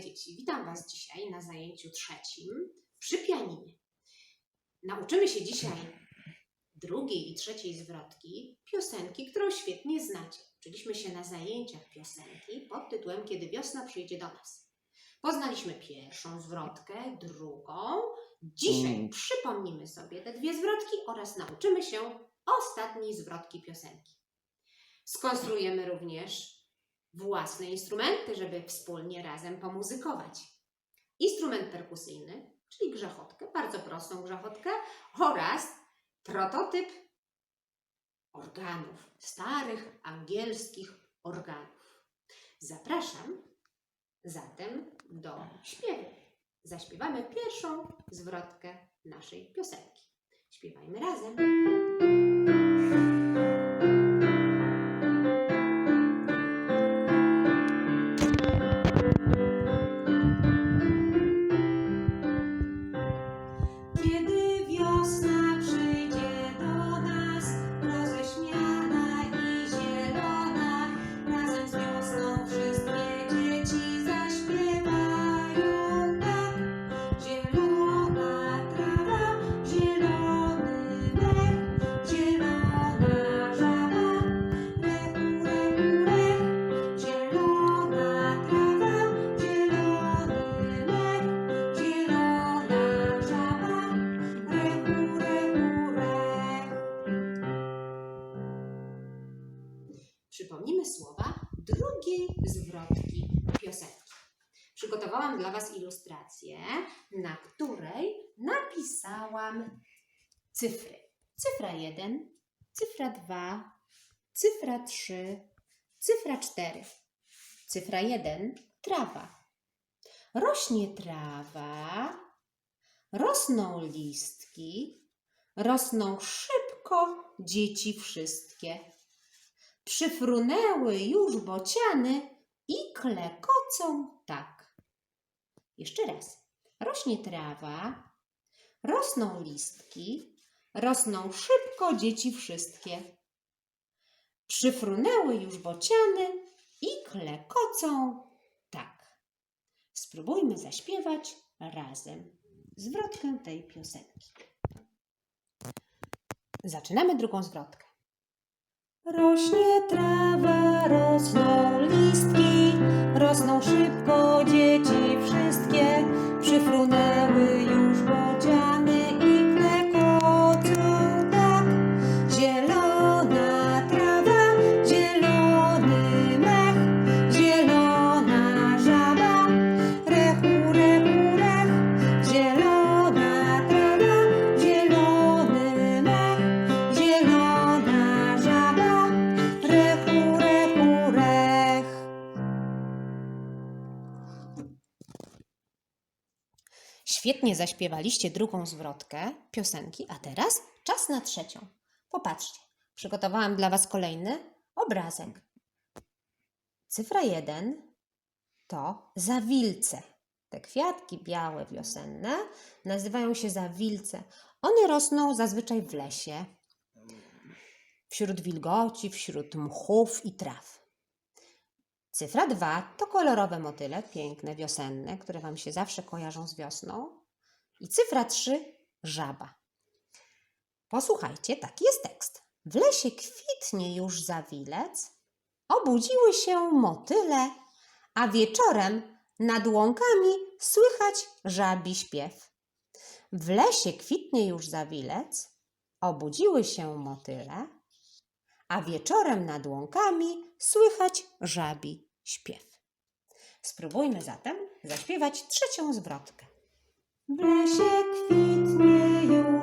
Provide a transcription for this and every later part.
Dzieci, witam Was dzisiaj na zajęciu trzecim przy pianinie. Nauczymy się dzisiaj drugiej i trzeciej zwrotki piosenki, którą świetnie znacie. Uczyliśmy się na zajęciach piosenki pod tytułem Kiedy wiosna przyjdzie do nas. Poznaliśmy pierwszą zwrotkę, drugą. Dzisiaj Mm. przypomnimy sobie te dwie zwrotki oraz nauczymy się ostatniej zwrotki piosenki. Skonstruujemy również własne instrumenty, żeby wspólnie razem pomuzykować. Instrument perkusyjny, czyli grzechotkę, bardzo prostą grzechotkę oraz prototyp organów, starych angielskich organów. Zapraszam zatem do śpiewu. Zaśpiewamy pierwszą zwrotkę naszej piosenki. Śpiewajmy razem. Zwrotki piosenki. Przygotowałam dla Was ilustrację, na której napisałam cyfry. Cyfra 1, cyfra 2, cyfra 3, cyfra 4. Cyfra 1 trawa. Rośnie trawa, rosną listki, rosną szybko dzieci wszystkie. Przyfrunęły już bociany i klekocą tak. Jeszcze raz. Rośnie trawa, rosną listki, rosną szybko dzieci wszystkie. Przyfrunęły już bociany i klekocą tak. Spróbujmy zaśpiewać razem zwrotkę tej piosenki. Zaczynamy drugą zwrotkę. Rośnie trawa, rosną szybko Świetnie zaśpiewaliście drugą zwrotkę piosenki, a teraz czas na trzecią. Popatrzcie, przygotowałam dla Was kolejny obrazek. Cyfra 1 to zawilce. Te kwiatki białe wiosenne nazywają się zawilce. One rosną zazwyczaj w lesie, wśród wilgoci, wśród mchów i traw. Cyfra 2 to kolorowe motyle, piękne, wiosenne, które Wam się zawsze kojarzą z wiosną. I cyfra 3 żaba. Posłuchajcie, taki jest tekst. W lesie kwitnie już zawilec, obudziły się motyle, a wieczorem nad łąkami słychać żabi śpiew. W lesie kwitnie już zawilec, obudziły się motyle, a wieczorem nad łąkami słychać żabi śpiew. Spróbujmy zatem zaśpiewać trzecią zwrotkę. W lesie kwitnie już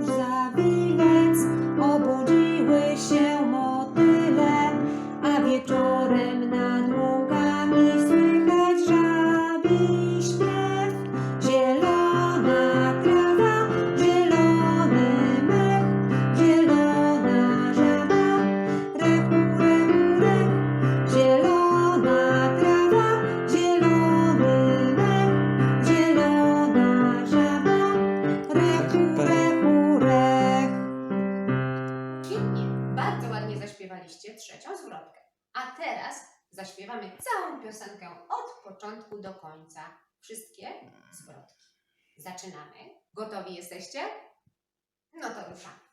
Zaczynamy. Gotowi jesteście? No to ruszamy.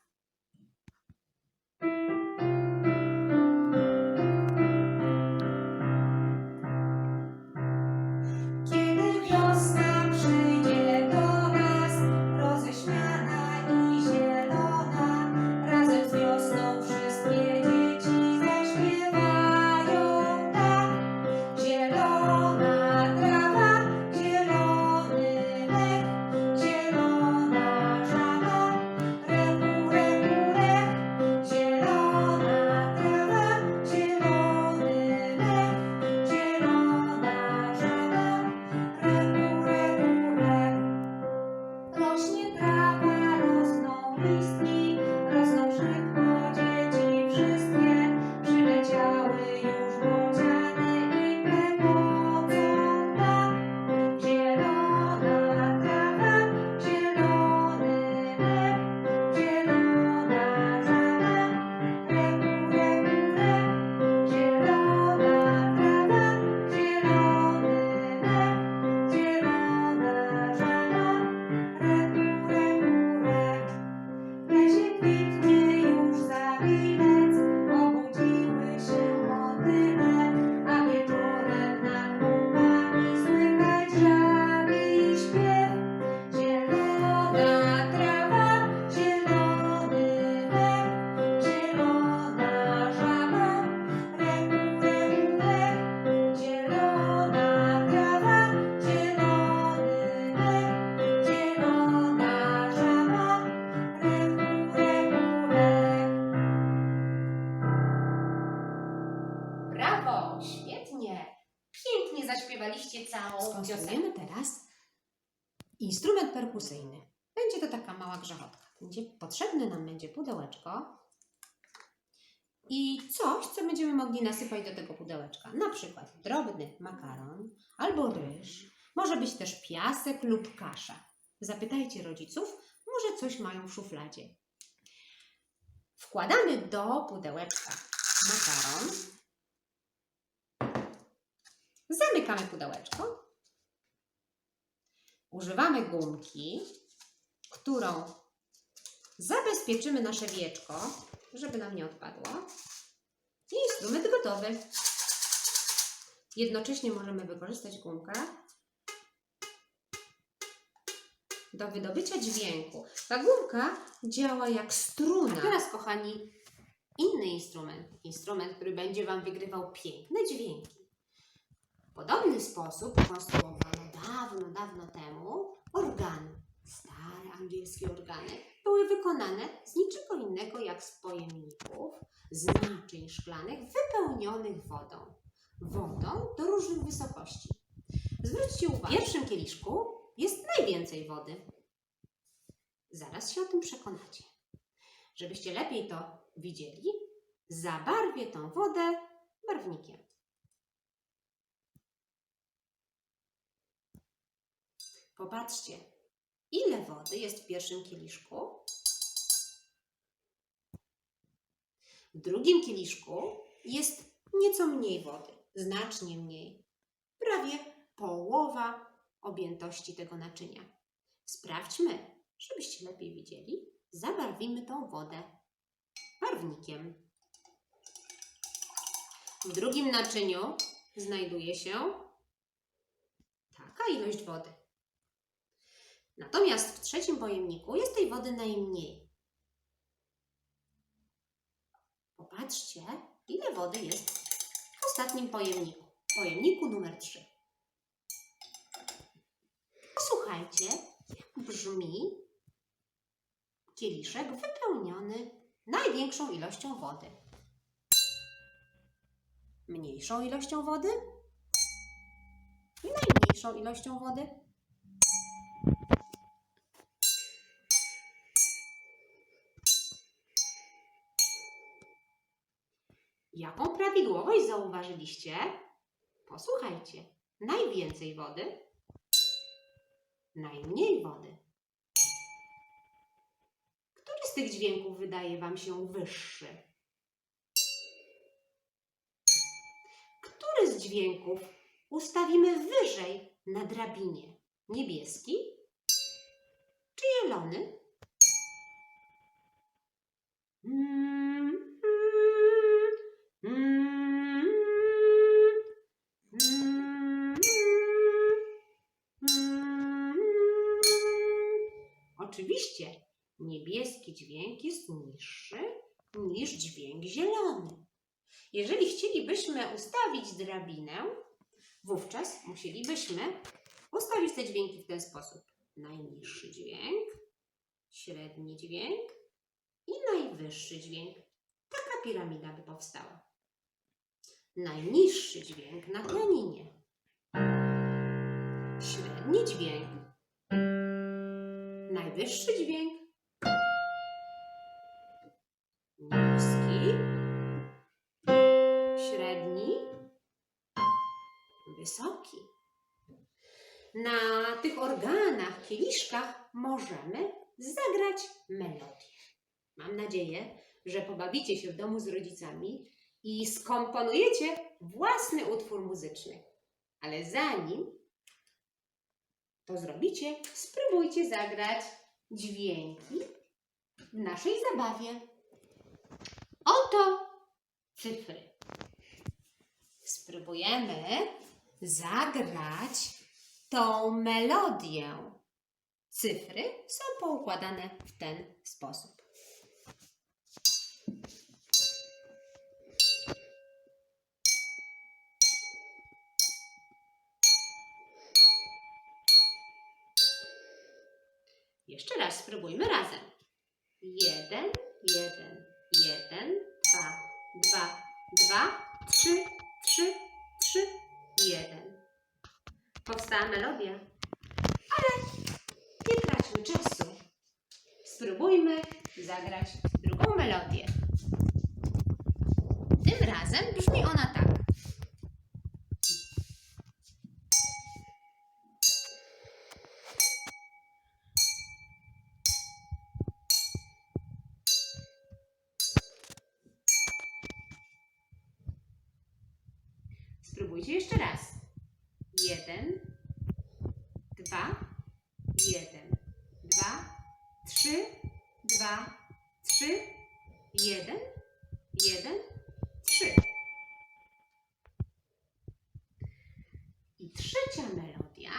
Świetnie! Pięknie zaśpiewaliście całą piosenkę. Skonstruujemy teraz instrument perkusyjny. Będzie to taka mała grzechotka. Będzie potrzebne nam będzie pudełeczko i coś, co będziemy mogli nasypać do tego pudełeczka. Na przykład drobny makaron albo ryż. Może być też piasek lub kasza. Zapytajcie rodziców, może coś mają w szufladzie. Wkładamy do pudełeczka makaron. Zamykamy pudełeczko. Używamy gumki, którą zabezpieczymy nasze wieczko, żeby nam nie odpadło. I instrument gotowy. Jednocześnie możemy wykorzystać gumkę do wydobycia dźwięku. Ta gumka działa jak struna. A teraz, kochani, inny instrument. Instrument, który będzie Wam wygrywał piękne dźwięki. Podobny sposób konstruowano dawno, dawno temu organy. Stare angielskie organy były wykonane z niczego innego jak z pojemników, z naczyń szklanych wypełnionych wodą. Wodą do różnych wysokości. Zwróćcie uwagę, w pierwszym kieliszku jest najwięcej wody. Zaraz się o tym przekonacie. Żebyście lepiej to widzieli, zabarwię tą wodę barwnikiem. Popatrzcie, ile wody jest w pierwszym kieliszku. W drugim kieliszku jest nieco mniej wody, znacznie mniej. Prawie połowa objętości tego naczynia. Sprawdźmy, żebyście lepiej widzieli. Zabarwimy tą wodę barwnikiem. W drugim naczyniu znajduje się taka ilość wody. Natomiast w trzecim pojemniku jest tej wody najmniej. Popatrzcie, ile wody jest w ostatnim pojemniku. Pojemniku numer 3. Posłuchajcie, jak brzmi kieliszek wypełniony największą ilością wody. Mniejszą ilością wody i najmniejszą ilością wody. Jaką prawidłowość zauważyliście? Posłuchajcie. Najwięcej wody, najmniej wody. Który z tych dźwięków wydaje Wam się wyższy? Który z dźwięków ustawimy wyżej na drabinie? Niebieski czy zielony? Mm, mm, mm, mm, mm. Oczywiście niebieski dźwięk jest niższy niż dźwięk zielony. Jeżeli chcielibyśmy ustawić drabinę, wówczas musielibyśmy ustawić te dźwięki w ten sposób. Najniższy dźwięk, średni dźwięk i najwyższy dźwięk. Taka piramida by powstała. Najniższy dźwięk na pianinie. Średni dźwięk. Najwyższy dźwięk. Niski. Średni. Wysoki. Na tych organach, kieliszkach możemy zagrać melodię. Mam nadzieję, że pobawicie się w domu z rodzicami i skomponujecie własny utwór muzyczny. Ale zanim to zrobicie, spróbujcie zagrać dźwięki w naszej zabawie. Oto cyfry. Spróbujemy zagrać tą melodię. Cyfry są poukładane w ten sposób. Jeszcze raz spróbujmy razem. Jeden, jeden, jeden, dwa, dwa, dwa, trzy, trzy, trzy, jeden. Powstała melodia, ale nie traćmy czasu. Spróbujmy zagrać drugą melodię. Tym razem brzmi ona tak. Dwa, trzy, jeden, jeden, trzy. I trzecia melodia.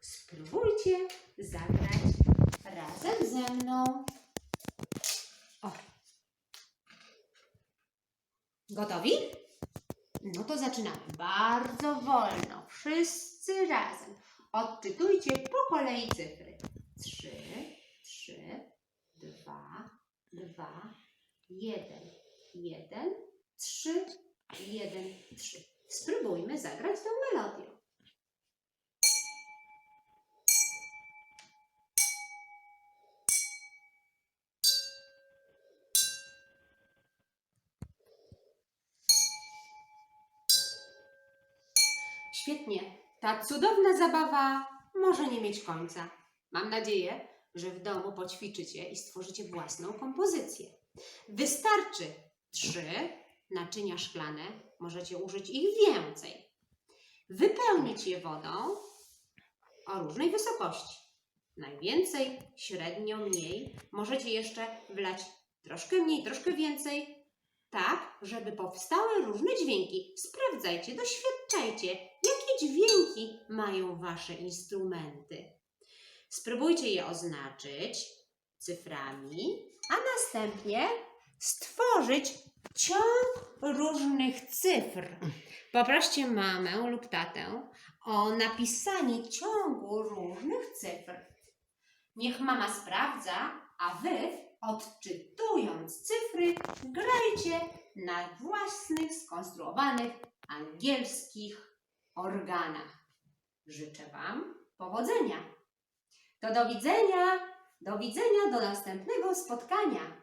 Spróbujcie zagrać razem ze mną. O. Gotowi? No to zaczynamy. Bardzo wolno. Wszyscy razem. Odczytujcie po kolei cyfry. Trzy, trzy, dwa, dwa, jeden, jeden, trzy, jeden, trzy. Spróbujmy zagrać tą melodię. Świetnie. Ta cudowna zabawa może nie mieć końca. Mam nadzieję, że w domu poćwiczycie i stworzycie własną kompozycję. Wystarczy trzy naczynia szklane, możecie użyć ich więcej. Wypełnić je wodą o różnej wysokości. Najwięcej, średnio mniej. Możecie jeszcze wlać troszkę mniej, troszkę więcej, tak, żeby powstały różne dźwięki. Sprawdzajcie, doświadczajcie, jakie dźwięki mają Wasze instrumenty. Spróbujcie je oznaczyć cyframi, a następnie stworzyć ciąg różnych cyfr. Poproście mamę lub tatę o napisanie ciągu różnych cyfr. Niech mama sprawdza, a wy, odczytując cyfry, grajcie na własnych skonstruowanych angielskich organach. Życzę Wam powodzenia. To do widzenia, do widzenia, do następnego spotkania.